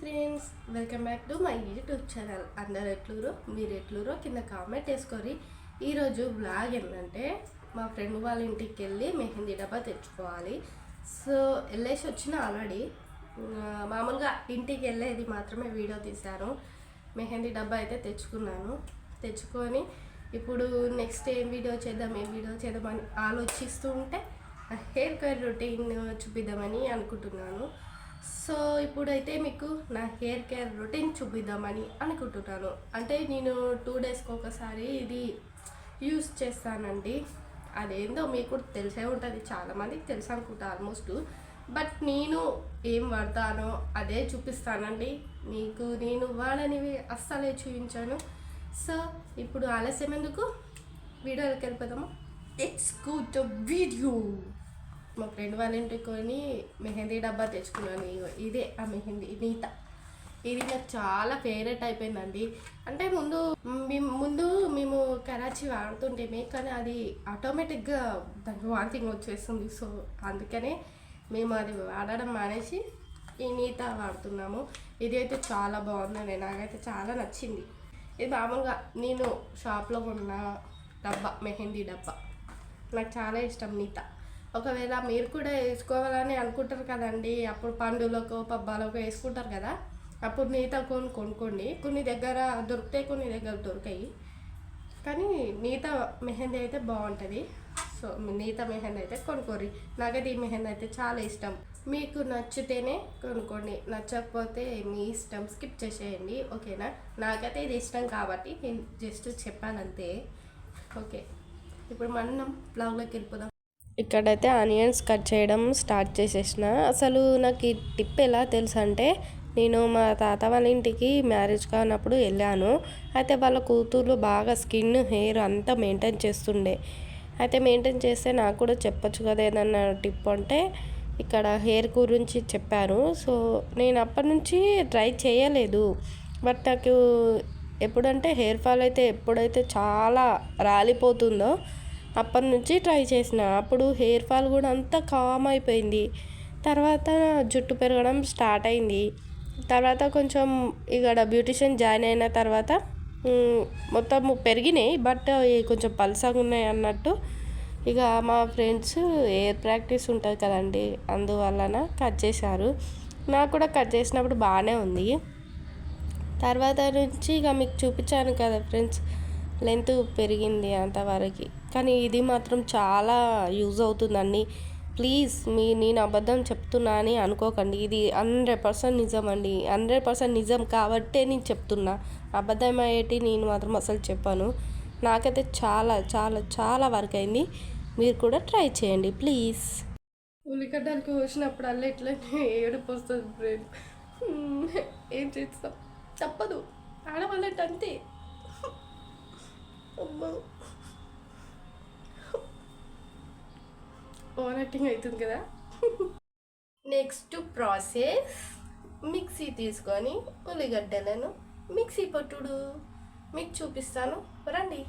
Friends welcome back to my YouTube channel. అందరు ఎట్లూరో మీరు ఎట్లూరో కింద కామెంట్ వేసుకొని ఈరోజు బ్లాగ్ ఏంటంటే మా ఫ్రెండ్ వాళ్ళ ఇంటికి వెళ్ళి మెహందీ డబ్బా తెచ్చుకోవాలి. సో వెళ్ళేసి వచ్చిన ఆల్రెడీ మామూలుగా ఇంటికి వెళ్ళేది మాత్రమే వీడియో తీశాను. మెహందీ డబ్బా అయితే తెచ్చుకున్నాను. తెచ్చుకొని ఇప్పుడు నెక్స్ట్ ఏం వీడియో చేద్దాం ఏం వీడియో చేద్దామని ఆలోచిస్తూ ఉంటే హెయిర్ కేర్ రొటీన్ చూపిద్దామని అనుకుంటున్నాను. సో ఇప్పుడైతే మీకు నా హెయిర్ కేర్ రొటీన్ చూపిద్దామని అనుకుంటున్నాను. అంటే నేను టూ డేస్కి ఒకసారి ఇది యూస్ చేస్తానండి. అదేందో మీకు తెలిసే ఉంటుంది. చాలామందికి తెలుసు అనుకుంటా ఆల్మోస్ట్. బట్ నేను ఏం వాడతానో అదే చూపిస్తానండి. మీకు నేను వాడనివి అస్సలే చూపించాను. సో ఇప్పుడు ఆలస్యం ఎందుకు? వీడియోకి వెళ్ళిపోదాము? ఇట్స్ గుడ్ ద వీడియో మా ఫ్రెండ్ వాళ్ళ ఇంటికి కొని మెహందీ డబ్బా తెచ్చుకున్నాను. ఇదే ఆ మెహందీ నీత. ఇది నాకు చాలా ఫేవరెట్ అయిపోయిందండి. అంటే ముందు మేము ముందు మేము కరాచీ వాడుతుంటేమే కానీ అది ఆటోమేటిక్గా దానికి వాంతింగ్ వచ్చేస్తుంది. సో అందుకనే మేము అది వాడడం మానేసి ఈ నీత వాడుతున్నాము. ఇది అయితే చాలా బాగుందండి. నాకైతే చాలా నచ్చింది. ఇది మామూలుగా నేను షాప్లో కొన్న డబ్బా మెహందీ డబ్బా. నాకు చాలా ఇష్టం నీత. ఒకవేళ మీరు కూడా వేసుకోవాలని అనుకుంటారు కదండి అప్పుడు పండుగలకు పబ్బాలకు వేసుకుంటారు కదా అప్పుడు నీత కొని కొనుక్కోండి. కొన్ని దగ్గర దొరుకుతాయి కొన్ని దగ్గర దొరికాయి. కానీ నీత మెహందీ అయితే బాగుంటుంది. సో నీత మెహందీ అయితే కొనుక్కోరి నాకైతే ఈ మెహందీ అయితే చాలా ఇష్టం. మీకు నచ్చితేనే కొనుక్కోండి. నచ్చకపోతే మీ ఇష్టం స్కిప్ చేసేయండి. ఓకేనా? నాకైతే ఇది ఇష్టం కాబట్టి నేను జస్ట్ చెప్పానంతే ఓకే. ఇప్పుడు మనం బ్లాగ్లోకి వెళ్ళిపోదాం. ఇక్కడైతే ఆనియన్స్ కట్ చేయడం స్టార్ట్ చేసేసిన. అసలు నాకు ఈ టిప్ ఎలా తెలుసు అంటే నేను మా తాత వాళ్ళ ఇంటికి మ్యారేజ్ కానప్పుడు వెళ్ళాను. అయితే వాళ్ళ కూతుర్లు బాగా స్కిన్ హెయిర్ అంతా మెయింటైన్ చేస్తుండే. అయితే మెయింటైన్ చేస్తే నాకు కూడా చెప్పొచ్చు కదా ఏదన్నా టిప్ అంటే ఇక్కడ హెయిర్ గురించి చెప్పారు. సో నేను అప్పటి నుంచి ట్రై చేయలేదు. బట్ నాకు ఎప్పుడంటే హెయిర్ ఫాల్ అయితే ఎప్పుడైతే చాలా రాలిపోతుందో అప్పటి నుంచి ట్రై చేసిన. అప్పుడు హెయిర్ ఫాల్ కూడా అంతా కామ్ అయిపోయింది. తర్వాత జుట్టు పెరగడం స్టార్ట్ అయింది. తర్వాత కొంచెం ఇక్కడ బ్యూటిషియన్ జాయిన్ అయిన తర్వాత మొత్తం పెరిగినాయి. బట్ కొంచెం పల్సగా ఉన్నాయి అన్నట్టు ఇక మా ఫ్రెండ్స్ ఎయిర్ ప్రాక్టీస్ ఉంటుంది కదండి అందువలన కట్ చేశారు. నాకు కూడా కట్ చేసినప్పుడు బాగానే ఉంది. తర్వాత నుంచి ఇక మీకు చూపించాను కదా ఫ్రెండ్స్ లెంత్ పెరిగింది అంతవరకు. కానీ ఇది మాత్రం చాలా యూజ్ అవుతుందండి. ప్లీజ్ మీ నేను అబద్ధం చెప్తున్నా అని అనుకోకండి. ఇది హండ్రెడ్ పర్సెంట్ నిజం అండి. హండ్రెడ్ పర్సెంట్ నిజం కాబట్టే నేను చెప్తున్నా. అబద్ధం అయ్యేటి నేను మాత్రం అసలు చెప్పాను. నాకైతే చాలా చాలా చాలా వర్క్ అయింది. మీరు కూడా ట్రై చేయండి ప్లీజ్. ఉల్లిగడ్డలకు వచ్చినప్పుడల్లా ఇట్లా ఏడుపు వస్తుంది బ్రెయిన్ ఏం చేస్తాం? తప్పదు. ఆడవాళ్ళంటే అంతే. అమ్మా. ఓవర్ యాక్టింగ్ అవుతుంది కదా. నెక్స్ట్ ప్రాసెస్ మిక్సీ తీసుకొని ఉల్లిగడ్డలను మిక్సీ పట్టుడు. మీకు చూపిస్తాను. రండి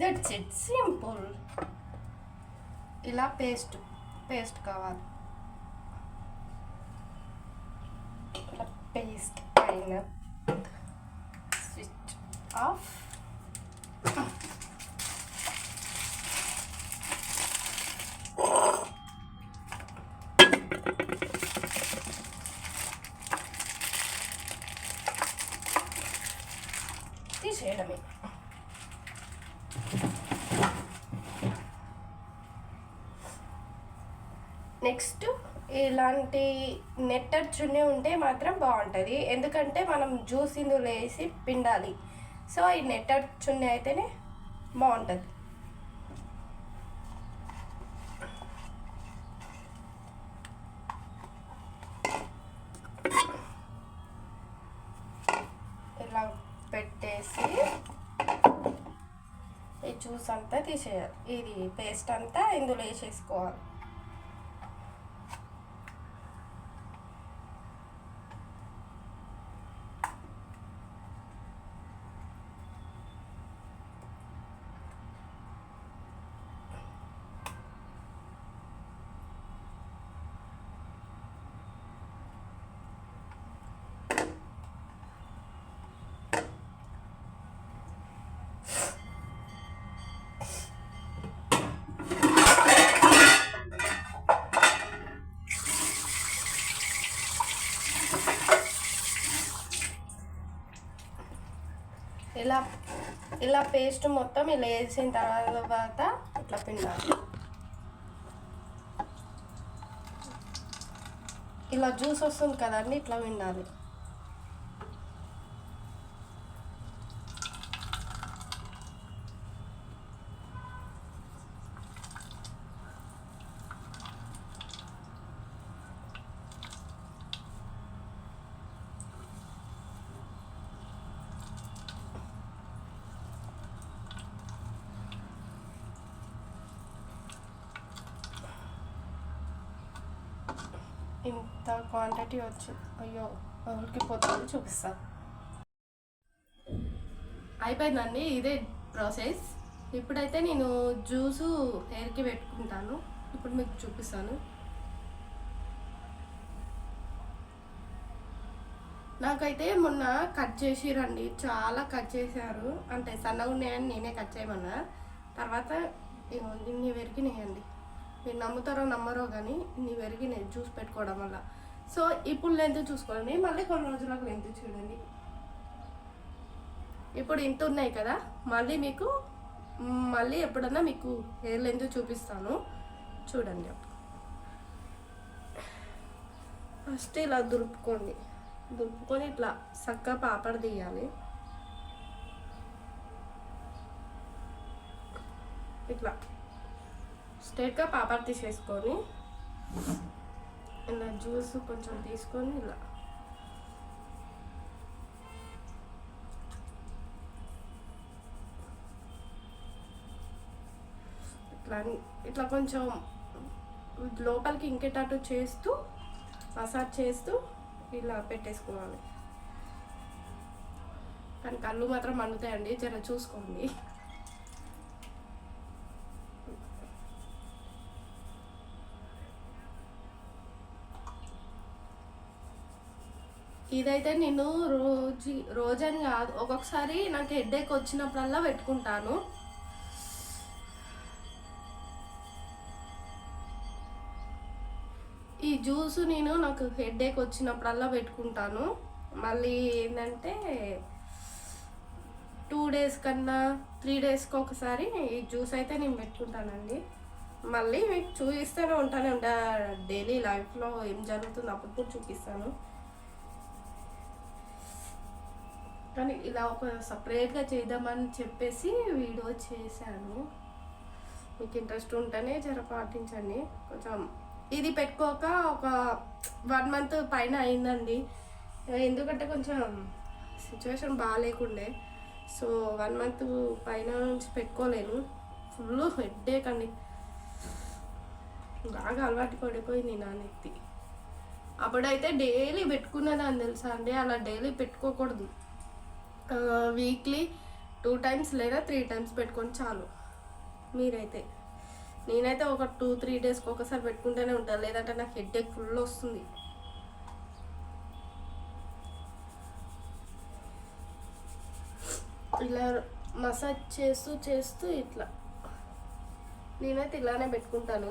దట్స్ ఇట్ సింపుల్ ఇలా పేస్ట్ పేస్ట్ కావాలి పేస్ట్ పైన స్విచ్ ఆఫ్ నెక్స్ట్ ఇలాంటి నెట్టర్ చున్నీ ఉంటే మాత్రం బాగుంటుంది. ఎందుకంటే మనం జ్యూస్ ఇందులో వేసి పిండాలి. సో ఈ నెట్టర్ చున్నీ అయితేనే బాగుంటుంది. ఇలా పెట్టేసి ఈ జ్యూస్ అంతా తీసేయాలి. ఇది పేస్ట్ అంతా ఇందులో వేసేసుకోవాలి. ఇలా ఇలా పేస్ట్ మొత్తం ఇలా వేసిన తర్వాత ఇట్లా పిండాలి. ఇలా జ్యూస్ వస్తుంది కదండి ఇట్లా పిండాలి. ఇంత క్వాంటిటీ వచ్చింది అయ్యో ఎవరికి చూపిస్తాను చూపిస్తా. అయిపోయిందండి ఇదే ప్రాసెస్ ఇప్పుడైతే నేను జ్యూసు హెయిర్కి పెట్టుకుంటాను. ఇప్పుడు మీకు చూపిస్తాను. నాకైతే మొన్న కట్ చేసిరండి. చాలా కట్ చేశారు. అంటే సన్నగా ఉన్నాయని నేనే కట్ చేయమన్నా. తర్వాత ఇన్ని వెరికినాయండి మీరు నమ్ముతారో నమ్మరో కానీ ఇన్ని పెరిగినాయి చూసి పెట్టుకోవడం వల్ల. సో ఇప్పుడు లెంత్ చూసుకోండి మళ్ళీ కొన్ని రోజులకు లెంత్ చూడండి. ఇప్పుడు ఇంత ఉన్నాయి కదా మళ్ళీ మీకు మళ్ళీ ఎప్పుడన్నా మీకు హెయిర్ లెంత్ చూపిస్తాను చూడండి ఫస్ట్ ఇలా దులుపుకోండి. దులుపుకొని ఇట్లా చక్కగా పాపడ తీయాలి. ఇట్లా. స్ట్రైట్గా పాపర్ తీసేసుకొని ఇలా జ్యూస్ కొంచెం తీసుకొని ఇలా. ఇట్లా ఇట్లా కొంచెం లోపలికి ఇంకేటట్టు చేస్తూ మసాజ్ చేస్తూ ఇలా పెట్టేసుకోవాలి. కానీ కళ్ళు మాత్రం మండుతాయండి జర చూసుకోండి. ఇదైతే నేను రోజు రోజని కాదు ఒక్కొక్కసారి నాకు హెడ్ఏక్ వచ్చినప్పుడల్లా పెట్టుకుంటాను. ఈ జ్యూస్ నేను నాకు హెడేక్ వచ్చినప్పుడల్లా పెట్టుకుంటాను. మళ్ళీ ఏంటంటే టూ డేస్ కన్నా త్రీ డేస్కి ఒకసారి ఈ జ్యూస్ అయితే నేను పెట్టుకుంటానండి. మళ్ళీ మీకు చూపిస్తూనే ఉంటానే డైలీ లైఫ్లో ఏం జరుగుతుందో అప్పుడు కూడా చూపిస్తాను. కానీ ఇలా ఒక సపరేట్గా చేద్దామని చెప్పేసి వీడియో చేశాను. మీకు ఇంట్రెస్ట్ ఉంటేనే జర పాటించండి. కొంచెం ఇది పెట్టుకోక ఒక వన్ మంత్ పైన అయిందండి. ఎందుకంటే కొంచెం సిచ్యువేషన్ బాగాలేకుండే. సో వన్ మంత్ పైన నుంచి పెట్టుకోలేను ఫుల్ హెడ్ఏక్ అండి. బాగా అలవాటు పడిపోయింది నా నెత్తి. అప్పుడైతే డైలీ పెట్టుకునేదాన్ని తెలుసా అండి. అలా డైలీ పెట్టుకోకూడదు. వీక్లీ టూ టైమ్స్ లేదా త్రీ టైమ్స్ పెట్టుకొని చాలు. మీరైతే. నేనైతే ఒక టూ త్రీ డేస్కి ఒకసారి పెట్టుకుంటూనే ఉంటాను లేదంటే నాకు హెడ్ ఫుల్ వస్తుంది. ఇలా మసాజ్ చేస్తూ చేస్తూ ఇట్లా. నేనైతే ఇలానే పెట్టుకుంటాను.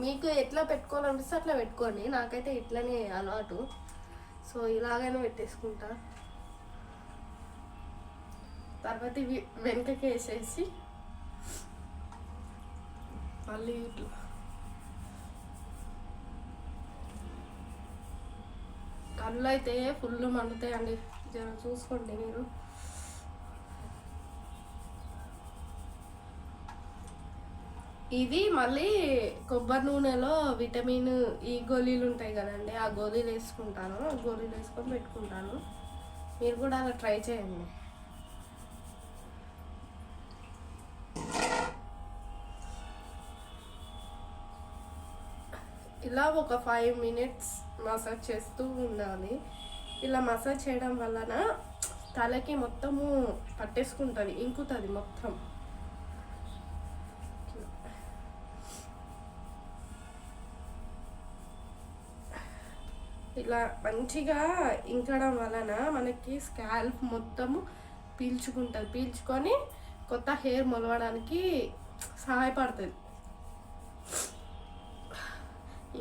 మీకు ఎట్లా పెట్టుకోవాలనిపిస్తే అట్లా పెట్టుకోండి. నాకైతే ఇట్లానే అలవాటు. సో ఇలాగైనా పెట్టేసుకుంటా. తర్వాత ఇవి వెనకకి వేసేసి మళ్ళీ ఇట్లా. కళ్ళు అయితే ఫుల్ మండుతాయండి. జర చూసుకోండి మీరు. ఇది మళ్ళీ కొబ్బరి నూనెలో విటమిన్ ఈ గోళీలు ఉంటాయి కదండి ఆ గోళీలు వేసుకుంటాను గోళీలు వేసుకొని పెట్టుకుంటాను. మీరు కూడా అలా ట్రై చేయండి. ఇలా ఒక ఫైవ్ మినిట్స్ మసాజ్ చేస్తూ ఉండాలి. ఇలా మసాజ్ చేయడం వలన తలకి మొత్తము పట్టేసుకుంటుంది ఇంకుతుంది మొత్తం. ఇలా మంచిగా ఇంకడం వలన మనకి స్కాల్ప్ మొత్తము పీల్చుకుంటుంది. పీల్చుకొని కొత్త హెయిర్ మొలవడానికి సహాయపడుతుంది.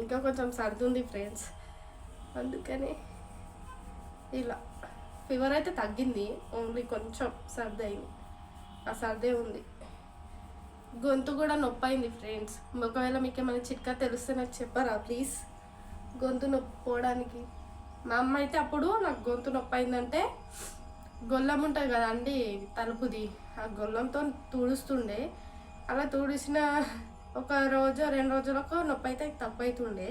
ఇంకా కొంచెం సర్దుంది ఉంది ఫ్రెండ్స్ అందుకని ఇలా. ఫీవర్ అయితే తగ్గింది ఓన్లీ కొంచెం సర్ది అయింది. ఆ సర్దే ఉంది. గొంతు కూడా నొప్పి అయింది ఫ్రెండ్స్ ఒకవేళ మీకు ఏమైనా చిట్కా తెలిస్తే నాకు చెప్పరా ప్లీజ్ గొంతు నొప్పి పోవడానికి మా అమ్మ అయితే అప్పుడు నాకు గొంతు నొప్పి అయిందంటే గొల్లం ఉంటుంది కదండి తలుపుది. ఆ గొల్లంతో తుడుస్తుండే. అలా తుడిసిన ఒక రోజు రెండు రోజులకు నొప్పి అయితే తప్పు అవుతుండే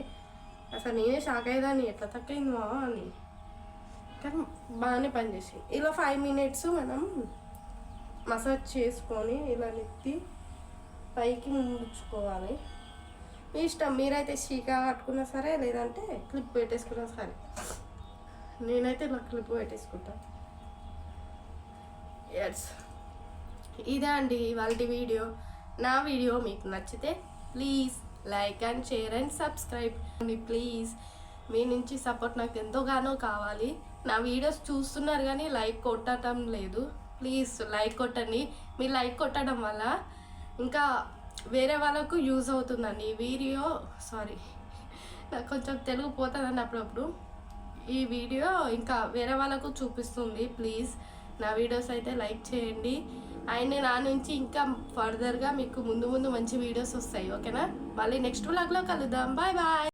అసలు నేనే షాక్ అయ్యేదాన్ని. ఎట్లా తక్కువైందో అని. కానీ బాగానే పనిచేసి ఇలా ఫైవ్ మినిట్స్ మనం మసాజ్ చేసుకొని ఇలా నెత్తి పైకి ముందుకోవాలి మీ ఇష్టం. మీరైతే చీకా కట్టుకున్నా సరే లేదంటే క్లిప్ పెట్టేసుకున్నా సరే. నేనైతే ఇలా క్లిప్ పెట్టేసుకుంటా. ఎస్ ఇదే అండి ఇవాళ వీడియో నా వీడియో మీకు నచ్చితే please like and share and subscribe please. మీ నుంచి సపోర్ట్ నాకు ఎంతోగానో కావాలి. నా వీడియోస్ చూస్తున్నారు కానీ లైక్ కొట్టడం లేదు. ప్లీజ్ లైక్ కొట్టండి. మీరు లైక్ కొట్టడం వల్ల ఇంకా వేరే వాళ్ళకు యూజ్ అవుతుందండి ఈ వీడియో. సారీ నాకు కొంచెం తెలుగు పోతుందండి అప్పుడప్పుడు. ఈ వీడియో ఇంకా వేరే వాళ్ళకు చూపిస్తుంది. ప్లీజ్ నా వీడియోస్ అయితే లైక్ చేయండి. అండ్ నా నుంచి ఇంకా ఫర్దర్గా మీకు ముందు ముందు మంచి వీడియోస్ వస్తాయి ఓకేనా? మళ్ళీ నెక్స్ట్ వ్లాగ్లో కలుద్దాం. Bye bye